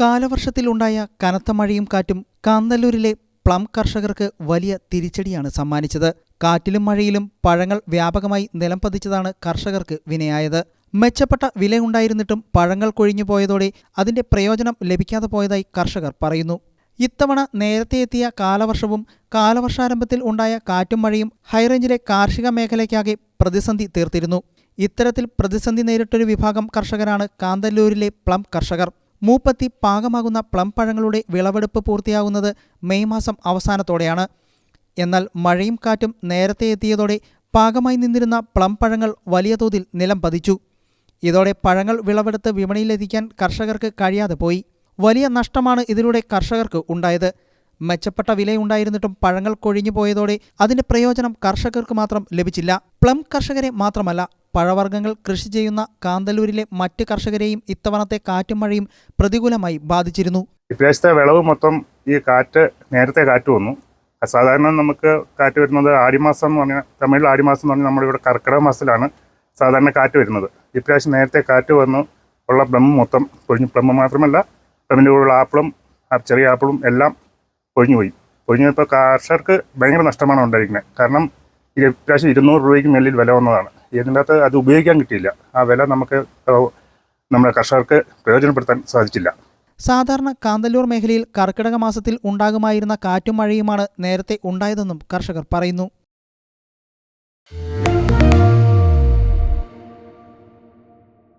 കാലവർഷത്തിലുണ്ടായ കനത്ത മഴയും കാറ്റും കാന്തല്ലൂരിലെ പ്ലം കർഷകർക്ക് വലിയ തിരിച്ചടിയാണ് സമ്മാനിച്ചത്. കാറ്റിലും മഴയിലും പഴങ്ങൾ വ്യാപകമായി നിലം പതിച്ചതാണ് കർഷകർക്ക് വിനയായത്. മെച്ചപ്പെട്ട വിലയുണ്ടായിരുന്നിട്ടും പഴങ്ങൾ കൊഴിഞ്ഞു പോയതോടെ അതിന്റെ പ്രയോജനം ലഭിക്കാതെ പോയതായി കർഷകർ പറയുന്നു. ഇത്തവണ നേരത്തെ എത്തിയ കാലവർഷവും കാലവർഷാരംഭത്തിൽ ഉണ്ടായ കാറ്റും മഴയും ഹൈറേഞ്ചിലെ കാർഷിക മേഖലയ്ക്കാകെ പ്രതിസന്ധി തീർത്തിരുന്നു. ഇത്തരത്തിൽ പ്രതിസന്ധി നേരിട്ടൊരു വിഭാഗം കർഷകരാണ് കാന്തല്ലൂരിലെ പ്ലം കർഷകർ. മൂപ്പത്തി പാകമാകുന്ന പ്ലം പഴങ്ങളുടെ വിളവെടുപ്പ് പൂർത്തിയാകുന്നത് മെയ് മാസം അവസാനത്തോടെയാണ്. എന്നാൽ മഴയും കാറ്റും നേരത്തെ എത്തിയതോടെ പാകമായി നിന്നിരുന്ന പ്ലം പഴങ്ങൾ വലിയ തോതിൽ നിലം പതിച്ചു. ഇതോടെ പഴങ്ങൾ വിളവെടുത്ത് വിപണിയിലെത്തിക്കാൻ കർഷകർക്ക് കഴിയാതെ പോയി. വലിയ നഷ്ടമാണ് ഇതിലൂടെ കർഷകർക്ക് ഉണ്ടായത്. മെച്ചപ്പെട്ട വിലയുണ്ടായിരുന്നിട്ടും പഴങ്ങൾ കൊഴിഞ്ഞു പോയതോടെ അതിന്റെ പ്രയോജനം കർഷകർക്ക് മാത്രം ലഭിച്ചില്ല. പ്ലം കർഷകരെ മാത്രമല്ല പഴവർഗങ്ങൾ കൃഷി ചെയ്യുന്ന കാന്തല്ലൂരിലെ മറ്റ് കർഷകരെയും ഇത്തവണത്തെ കാറ്റും മഴയും പ്രതികൂലമായി ബാധിച്ചിരുന്നു. ഇപ്രാവശ്യത്തെ വിളവ് മൊത്തം ഈ കാറ്റ് നേരത്തെ കാറ്റ് വന്നു. സാധാരണ നമുക്ക് കാറ്റ് വരുന്നത് ആടിമാസം എന്ന് പറഞ്ഞാൽ തമിഴിൽ ആടിമാസം എന്ന് പറഞ്ഞാൽ നമ്മളിവിടെ കർക്കിടക മാസത്തിലാണ് സാധാരണ കാറ്റ് വരുന്നത്. ഇപ്രാവശ്യം നേരത്തെ കാറ്റ് വന്നു ഉള്ള പ്ലം മൊത്തം പൊഴിഞ്ഞു പ്ലം മാത്രമല്ല പ്ലമ്മിന്റെ കൂടെയുള്ള ആപ്പിളും ചെറിയ ആപ്പിളും എല്ലാം പൊഴിഞ്ഞു പോയി പൊഴിഞ്ഞു പോയപ്പോൾ കർഷകർക്ക് ഭയങ്കര നഷ്ടമാണ് ഉണ്ടായിരിക്കുന്നത്. കാരണം ഇപ്രാവശ്യം ഇരുന്നൂറ് രൂപയ്ക്ക് മേലിൽ വില വന്നതാണ്. ഇതിന്റെ അകത്ത് അത് ഉപയോഗിക്കാൻ കിട്ടിയില്ല. ആ വില നമുക്ക് നമ്മുടെ കർഷകർക്ക് പ്രയോജനപ്പെടുത്താൻ സാധിച്ചില്ല. സാധാരണ കാന്തല്ലൂർ മേഖലയിൽ കർക്കിടക മാസത്തിൽ ഉണ്ടാകുമായിരുന്ന കാറ്റും മഴയുമാണ് നേരത്തെ ഉണ്ടായതെന്നും കർഷകർ പറയുന്നു.